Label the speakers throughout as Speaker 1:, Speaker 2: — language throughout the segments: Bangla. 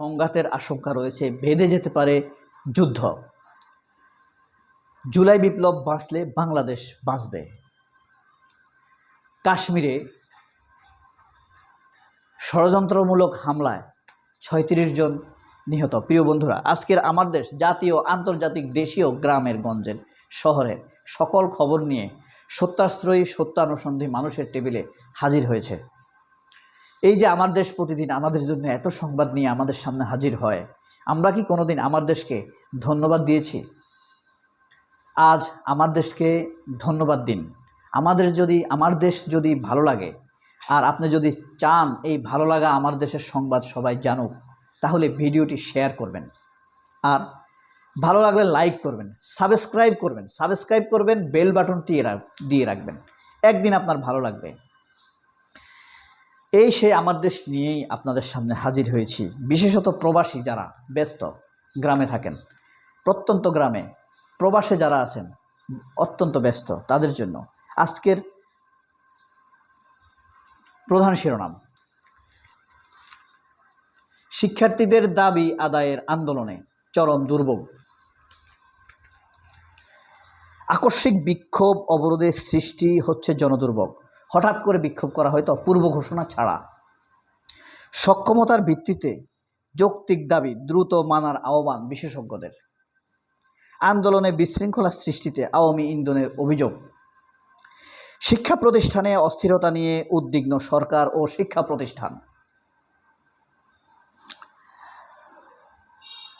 Speaker 1: সংঘাতের আশঙ্কা রয়েছে, বেঁধে যেতে পারে যুদ্ধ। জুলাই বিপ্লব বাঁচলে বাংলাদেশ বাঁচবে। কাশ্মীরে ষড়যন্ত্রমূলক হামলায় ছয়ত্রিশ জন নিহত। প্রিয় বন্ধুরা, আজকের আমার দেশ জাতীয়, আন্তর্জাতিক, দেশীয় গ্রামের গঞ্জের শহরের সকল খবর নিয়ে সত্যাশ্রয়ী সত্যানুসন্ধী মানুষের টেবিলে হাজির হয়েছে। এই যে আমার দেশ প্রতিদিন আমাদের জন্য এত সংবাদ নিয়ে আমাদের সামনে হাজির হয়, আমরা কি কোনোদিন আমার দেশকে ধন্যবাদ দিয়েছি? আজ আমার দেশকে ধন্যবাদ দিন। আমাদের যদি, আমার দেশ যদি ভালো লাগে, আর আপনি যদি চান এই ভালো লাগা আমার দেশের সংবাদ সবাই জানুক, তাহলে ভিডিওটি শেয়ার করবেন। আর ভালো লাগলে লাইক করবেন, সাবস্ক্রাইব করবেন সাবস্ক্রাইব করবেন, বেল বাটনটি দিয়ে রাখবেন। একদিন আপনার ভালো লাগবে। এই সে আমার দেশ নিয়েই আপনাদের সামনে হাজির হয়েছি। বিশেষত প্রবাসী যারা ব্যস্ত গ্রামে থাকেন, প্রত্যন্ত গ্রামে প্রবাসে যারা আছেন, অত্যন্ত ব্যস্ত তাদের জন্য আজকের প্রধান শিরোনাম, শিক্ষার্থীদের দাবি আদায়ের আন্দোলনে চরম দুর্ভোগ। আকস্মিক বিক্ষোভ অবরোধের সৃষ্টি হচ্ছে জনদুর্ভোগ। হঠাৎ করে বিক্ষোভ করা হয়তো পূর্ব ঘোষণা ছাড়া। সক্ষমতার ভিত্তিতে যৌক্তিক দাবি দ্রুত মানার আহ্বান বিশেষজ্ঞদের। আন্দোলনে বিশৃঙ্খলা সৃষ্টিতে আওয়ামী ইন্ধনের অভিযোগ। শিক্ষা প্রতিষ্ঠানে অস্থিরতা নিয়ে উদ্বিগ্ন সরকার ও শিক্ষা প্রতিষ্ঠান।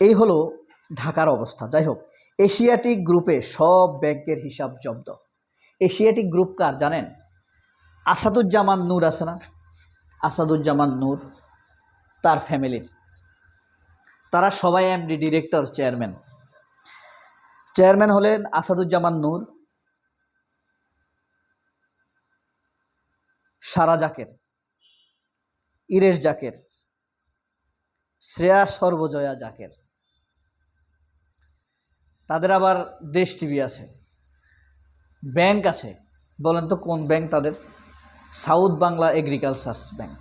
Speaker 1: এই হলো ঢাকার অবস্থা। যাই হোক, এশিয়াটিক গ্রুপে সব ব্যাংকের হিসাব জব্দ। এশিয়াটিক গ্রুপ কার জানেন? আসাদুজ্জামান নূর আছে না? আসাদুজ্জামান নূর, তার ফ্যামিলির তারা সবাই এমডি ডিরেক্টর চেয়ারম্যান চেয়ারম্যান হলেন আসাদুজ্জামান নূর, সারা জাকের, ইরেশ জাকের, শ্রেয়া সর্বজয়া জাকের। তাদের আবার দেশ টিভি আছে। ব্যাংক আছে। বলেন তো কোন ব্যাংক তাদের? South Bangla Agriculture Bank.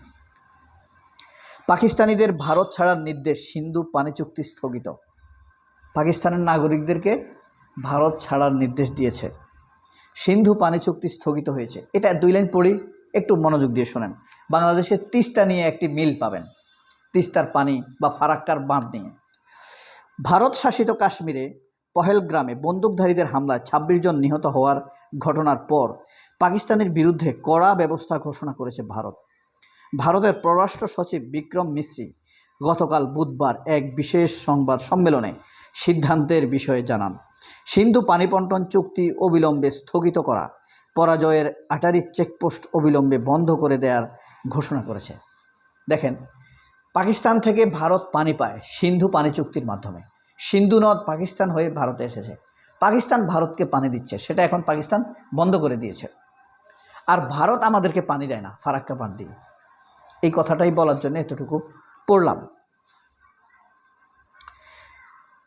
Speaker 1: পাকিস্তানিদের ভারত ছাড়ার নির্দেশ সিন্ধু পানি চুক্তি স্থগিত। পাকিস্তানের নাগরিকদেরকে ভারত ছাড়ার নির্দেশ দিয়েছে। সিন্ধু পানি চুক্তি স্থগিত হয়েছে। এটা দুই লাইন পড়ি, একটু মনোযোগ দিয়ে শোনেন। বাংলাদেশের তিস্তা নিয়ে একটি মিল পাবেন। তিস্তার পানি বা ফারাক্কার বাঁধ নিয়ে। ভারত শাসিত কাশ্মীরে পহেলগ্রামে বন্দুকধারীদের হামলায় ২৬ জন নিহত হওয়ার ঘটনার পর পাকিস্তানের বিরুদ্ধে কড়া ব্যবস্থা ঘোষণা করেছে ভারত। ভারতের পররাষ্ট্র সচিব বিক্রম মিশ্রি গতকাল বুধবার এক বিশেষ সংবাদ সম্মেলনে সিদ্ধান্তের বিষয়ে জানান, সিন্ধু পানিবন্টন চুক্তি অবিলম্বে স্থগিত করা, পরাজয়ের আটারি চেকপোস্ট অবিলম্বে বন্ধ করে দেওয়ার ঘোষণা করেছে। দেখেন, পাকিস্তান থেকে ভারত পানি পায় সিন্ধু পানি চুক্তির মাধ্যমে। সিন্ধু নদ পাকিস্তান হয়ে ভারতে এসেছে। পাকিস্তান ভারতকে পানি দিচ্ছে, সেটা এখন পাকিস্তান বন্ধ করে দিয়েছে। আর ভারত আমাদেরকে পানি দেয় না, ফারাক্কা বাদ দিয়ে। এই কথাটাই বলার জন্য এতটুকু পড়লাম।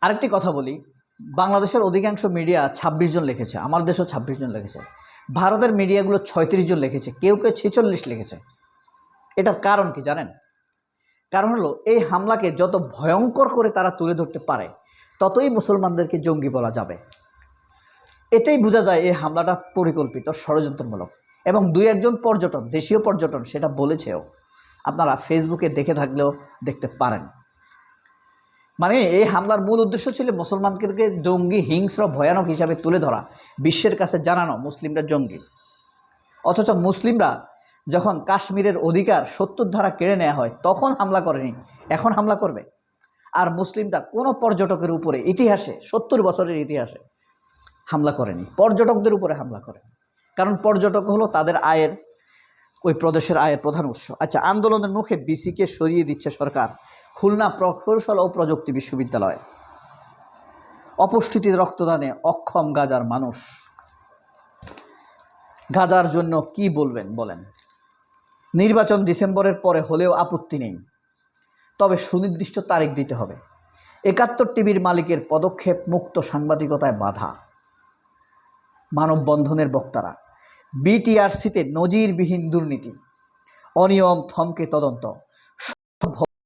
Speaker 1: আরেকটি কথা বলি, বাংলাদেশের অধিকাংশ মিডিয়া ২৬ জন লিখেছে, আমার দেশেও ২৬ জন লিখেছে। ভারতের মিডিয়াগুলো ছয়ত্রিশ জন লিখেছে, কেউ কেউ ছেচল্লিশ লিখেছে। এটার কারণ কি জানেন? কারণ হলো, এই হামলাকে যত ভয়ঙ্কর করে তারা তুলে ধরতে পারে, ততই মুসলমানদেরকে জঙ্গি বলা যাবে। এতেই বোঝা যায় এই হামলাটা পরিকল্পিত, ষড়যন্ত্রমূলক। এবং দুই একজন পর্যটন, দেশীয় পর্যটন, সেটা বলেছেও আপনারা ফেসবুকে দেখে থাকলেও দেখতে পারেন। মানে এই হামলার মূল উদ্দেশ্য ছিল মুসলমানদেরকে জঙ্গি, হিংস্র, ভয়ানক হিসাবে তুলে ধরা, বিশ্বের কাছে জানানো মুসলিমরা জঙ্গি। অথচ মুসলিমরা যখন কাশ্মীরের অধিকার সত্তর ধারা কেড়ে নেওয়া হয়, তখন হামলা করেনি, এখন হামলা করবে। আর মুসলিমরা কোনো পর্যটকের উপরে ইতিহাসে, সত্তর বছরের ইতিহাসে হামলা করেনি, পর্যটকদের উপরে হামলা করে কারণ পর্যটক হলো তাদের আয়ের, ওই প্রদেশের আয়ের প্রধান উৎস। আচ্ছা আন্দোলনের মুখে বিসিকে সরিয়ে দিচ্ছে সরকার, খুলনা প্রকৌশল ও প্রযুক্তি বিশ্ববিদ্যালয়। অপুষ্টিতে রক্তদানে অক্ষম গাজার মানুষ। গাজার জন্য কি বলবেন, বলেন। নির্বাচন ডিসেম্বরের পরে হলেও আপত্তি নেই। তবে সুনির্দিষ্ট তারিখ দিতে হবে। একাত্তর টিভির মালিকের পদক্ষেপ মুক্ত সাংবাদিকতায় বাধা। মানববন্ধনের বক্তারা। বিটিআরসিতে নজিরবিহীন দুর্নীতি। অনিয়ম, থমকে তদন্ত।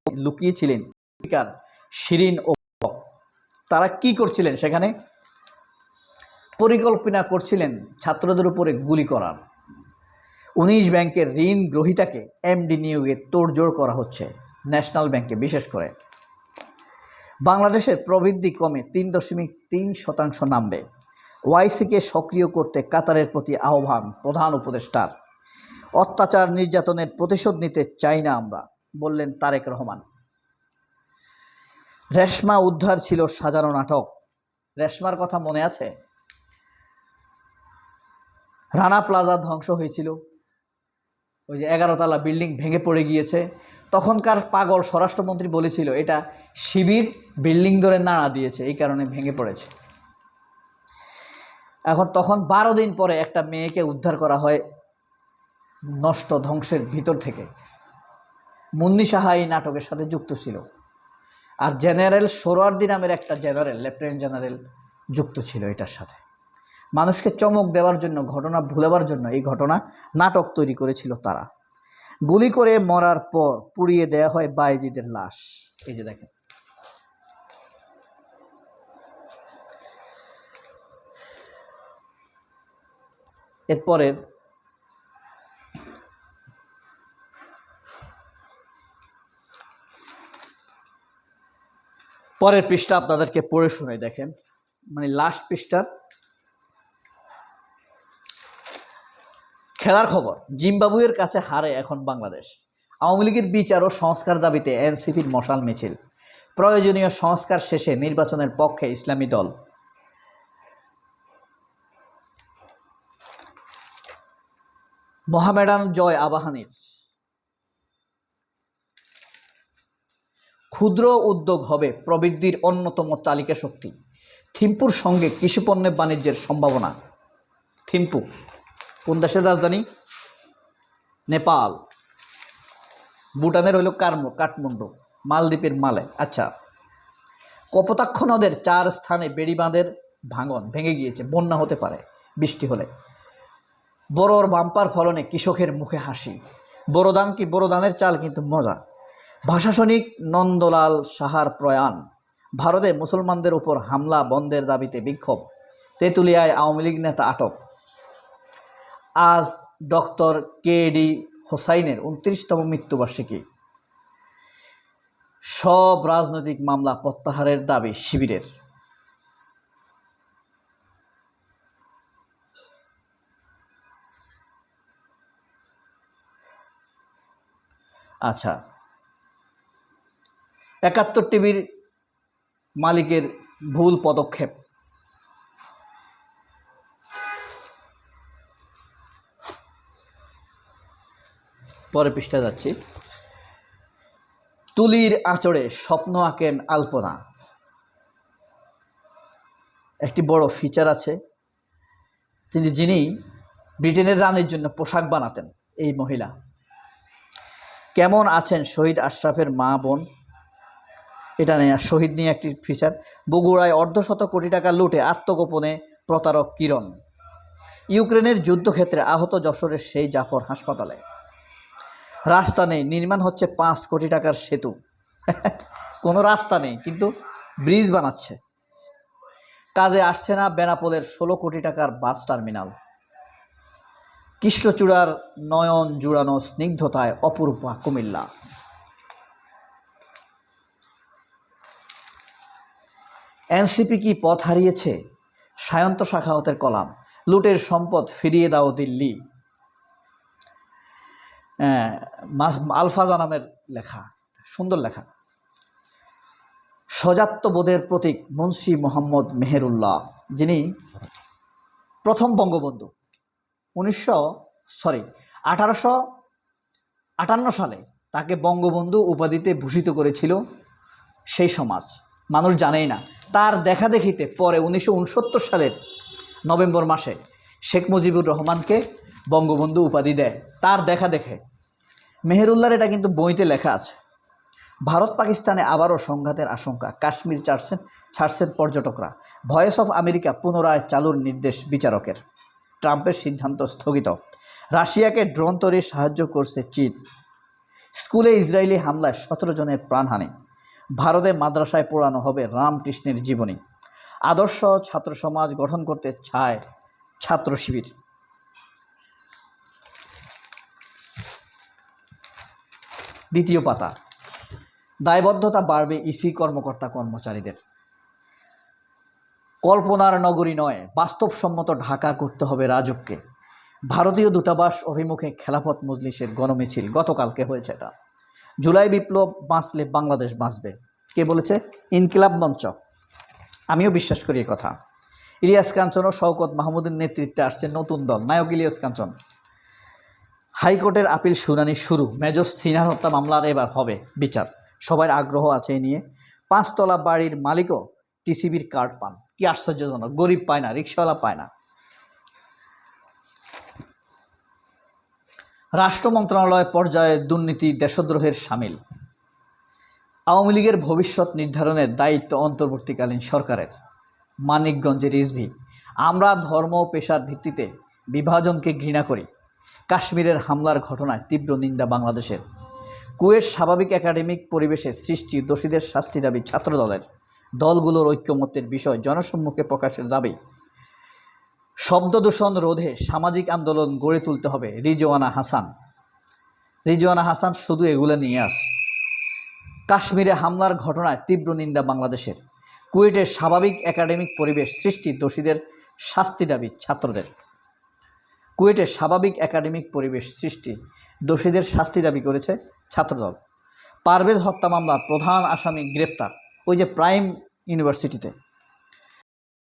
Speaker 1: লুকিয়েছিলেন স্পিকার শিরিন ও তারা কি করছিলেন সেখানে? পরিকল্পনা করছিলেন ছাত্রদের উপরে গুলি করার। উনিশ ব্যাংকের ঋণ গ্রহীতাকে এমডি নিয়োগে তোড়জোড় করা হচ্ছে ন্যাশনাল ব্যাংকে, বিশেষ করে। বাংলাদেশের প্রবৃদ্ধি কমে তিন দশমিক তিন শতাংশ নামবে। ওয়াইসিকে সক্রিয় করতে কাতারের প্রতি আহ্বান প্রধান উপদেষ্টার। অত্যাচার নির্যাতনের প্রতিশোধ নিতে চাই না আমরা, বললেন তারেক রহমান। রেশমা উদ্ধার ছিল সাজানো নাটক। রেশমার কথা মনে আছে? রানা প্লাজা ধ্বংস হয়েছিল। ওই যে এগারোতলা বিল্ডিং ভেঙে পড়ে গিয়েছে। তখনকার পাগল স্বরাষ্ট্রমন্ত্রী বলেছিল, এটা শিবির, বিল্ডিং ধরে নাড়া দিয়েছে, এই কারণে ভেঙে পড়েছে। এখন তখন বারো দিন পরে একটা মেয়েকে উদ্ধার করা হয় নষ্ট ধ্বংসের ভিতর থেকে। মুন্নি সাহা এই নাটকের সাথে যুক্ত ছিল। আর জেনারেল সোরার্দি নামের একটা জেনারেল, লেফটেন্যান্ট জেনারেল যুক্ত ছিল এটার সাথে। মানুষকে চমক দেওয়ার জন্য, ঘটনা ভুলেবার জন্য এই ঘটনা নাটক তৈরি করেছিল তারা। গুলি করে মরার পর পুড়িয়ে দেয়া হয় বাইজিদের লাশ। এই যে দেখেন। এরপরের পরের পৃষ্ঠা আপনাদেরকে পড়ে শুনে দেখেন। মানে লাস্ট পৃষ্ঠার খেলার খবর, জিম্বাবুয়ের কাছে হারে এখন বাংলাদেশ। আওয়ামী লীগের বিচার ও সংস্কার দাবিতে এনসিপির মশাল মিছিল। প্রয়োজনীয় সংস্কার শেষে নির্বাচনের পক্ষে ইসলামী দল মোহামেডান জয় আবাহানির ক্ষুদ্র উদ্যোগ হবে প্রবৃদ্ধির অন্যতম চালিকা শক্তি থিম্পুর সঙ্গে কৃষিপণ্যের বাণিজ্যের সম্ভাবনা থিম্পু কোন দেশের রাজধানী নেপাল ভুটানের হইল কারমো কাঠমান্ডু মালদ্বীপের মালে আচ্ছা কপোতাক্ষ নদের চার স্থানে বেড়িবাঁধের ভাঙন ভেঙে গিয়েছে বন্যা হতে পারে বৃষ্টি হলে বড়োর বাম্পার ফলনে কৃষকের মুখে হাসি। বড় কি বড় চাল কিন্তু মজা। ভাষাসনিক নন্দলাল সাহার প্রয়াণ। ভারতে মুসলমানদের উপর হামলা, বন্ধের দাবিতে বিক্ষোভ। তেঁতুলিয়ায় আওয়ামী লীগ নেতা আটক। আজ ডক্টর কে ডি হোসাইনের উনত্রিশতম মৃত্যুবার্ষিকী। সব রাজনৈতিক মামলা প্রত্যাহারের দাবি শিবিরের। আচ্ছা। একাত্তর টিভির মালিকের ভুল পদক্ষেপ। পরে পৃষ্ঠা যাচ্ছি। তুলির আঁচড়ে স্বপ্ন আঁকেন আলপনা। একটি বড় ফিচার আছে। তিনি যিনি ব্রিটেনের রানীর জন্য পোশাক বানাতেন, এই মহিলা। কেমন আছেন শহীদ আশরাফের মা বোন? এটা নিয়ে, শহীদ নিয়ে একটি ফিচার বগুড়ায় অর্ধশত কোটি টাকা লুটে আত্মগোপনে প্রতারক কিরণ। ইউক্রেনের যুদ্ধক্ষেত্রে আহত যশোরের সেই জাফর হাসপাতালে। রাস্তা নেই, নির্মাণ হচ্ছে পাঁচ কোটি টাকার সেতু। কোনো রাস্তা নেই, কিন্তু ব্রিজ বানাচ্ছে। কাজে আসছে না বেনাপোলের ষোলো কোটি টাকার বাস টার্মিনাল। কৃষ্ণচূড়ার নয়ন জুড়ানো স্নিগ্ধতায় অপরূপা কুমিল্লা। এনসিপি কি পথ হারিয়েছে? সায়ন্ত শাখাওতের কলাম লুটের সম্পদ ফিরিয়ে দাও দিল্লি। আহ, আলফাজা নামের লেখা সুন্দর লেখা। সজাত্যবোধের প্রতীক মুন্সি মোহাম্মদ মেহেরুল্লাহ যিনি প্রথম বঙ্গবন্ধু। উনিশশো সরি আঠারোশো আটান্ন সালে তাকে বঙ্গবন্ধু উপাধিতে ভূষিত করেছিল সেই সমাজ। মানুষ জানেই না। তার দেখা দেখিতে পরে উনিশশো উনসত্তর সালের নভেম্বর মাসে শেখ মুজিবুর রহমানকে বঙ্গবন্ধু উপাধি দেয়। তার দেখা দেখে মেহেরুল্লাহর এটা কিন্তু বইতে লেখা আছে। ভারত পাকিস্তানে আবারও সংঘাতের আশঙ্কা। কাশ্মীর ছাড়ছেন ছাড়ছেন পর্যটকরা। ভয়েস অফ আমেরিকা পুনরায় চালুর নির্দেশ বিচারকের। ট্রাম্পের সিদ্ধান্ত স্থগিত। রাশিয়াকে ড্রোন তৈরির সাহায্য করছে চীন। স্কুলে ইসরায়েলি হামলায় সতেরো জনের প্রাণহানি। ভারতে মাদ্রাসায় পড়ানো হবে রামকৃষ্ণের জীবনী। আদর্শ ছাত্র সমাজ গঠন করতে চায় ছাত্র শিবির। দ্বিতীয় পাতা। দায়বদ্ধতা বাড়বে ইসি কর্মকর্তা কর্মচারীদের কল্পনার নগরী নয়, বাস্তবসম্মত ঢাকা করতে হবে রাজককে। ভারতীয় দূতাবাস অভিমুখে খেলাফত মজলিসের গণমিছিল, গতকালকে হয়েছে এটা। জুলাই বিপ্লব বাঁচলে বাংলাদেশ বাঁচবে। কে বলেছে? ইনকিলাব মঞ্চ। আমিও বিশ্বাস করি কথা। ইলিয়াস কাঞ্চন ও শওকত মাহমুদের নেতৃত্বে আসছে নতুন দল। নায়ক ইলিয়াস কাঞ্চন। হাইকোর্টের আপিল শুনানি শুরু। মেজর সিনহার হত্যা মামলার এবার হবে বিচার। সবার আগ্রহ আছে এ নিয়ে। পাঁচতলা বাড়ির মালিকও টিসিবির কার্ড পান। কি আশ্চর্যজনক, গরিব পায় না, রিক্সাওয়ালা পায় না। রাষ্ট্র মন্ত্রণালয় পর্যায়ে দুর্নীতি দেশদ্রোহের সামিল। আওয়ামী লীগের ভবিষ্যৎ নির্ধারণের দায়িত্ব অন্তর্বর্তীকালীন সরকারের। মানিকগঞ্জের রিজভি আমরা ধর্ম পেশার ভিত্তিতে বিভাজনকে ঘৃণা করি। কাশ্মীরের হামলার ঘটনায় তীব্র নিন্দা বাংলাদেশের। কুয়েট স্বাভাবিক একাডেমিক পরিবেশে সৃষ্টি দোষীদের শাস্তি দাবি ছাত্রদলের। দলগুলোর ঐক্যমত্যের বিষয় জনসম্মুখে প্রকাশের দাবি। শব্দদূষণ রোধে সামাজিক আন্দোলন গড়ে তুলতে হবে রিজওয়ানা হাসান। রিজওয়ানা হাসান শুধু এগুলো নিয়ে আস। কাশ্মীরে হামলার ঘটনায় তীব্র নিন্দা বাংলাদেশের। কুয়েটের স্বাভাবিক একাডেমিক পরিবেশ সৃষ্টি দোষীদের শাস্তি দাবি ছাত্রদের। কুয়েটের স্বাভাবিক একাডেমিক পরিবেশ সৃষ্টি দোষীদের শাস্তি দাবি করেছে ছাত্রদল। পারভেজ হত্যা মামলার প্রধান আসামি গ্রেপ্তার। ওই যে প্রাইম ইউনিভার্সিটিতে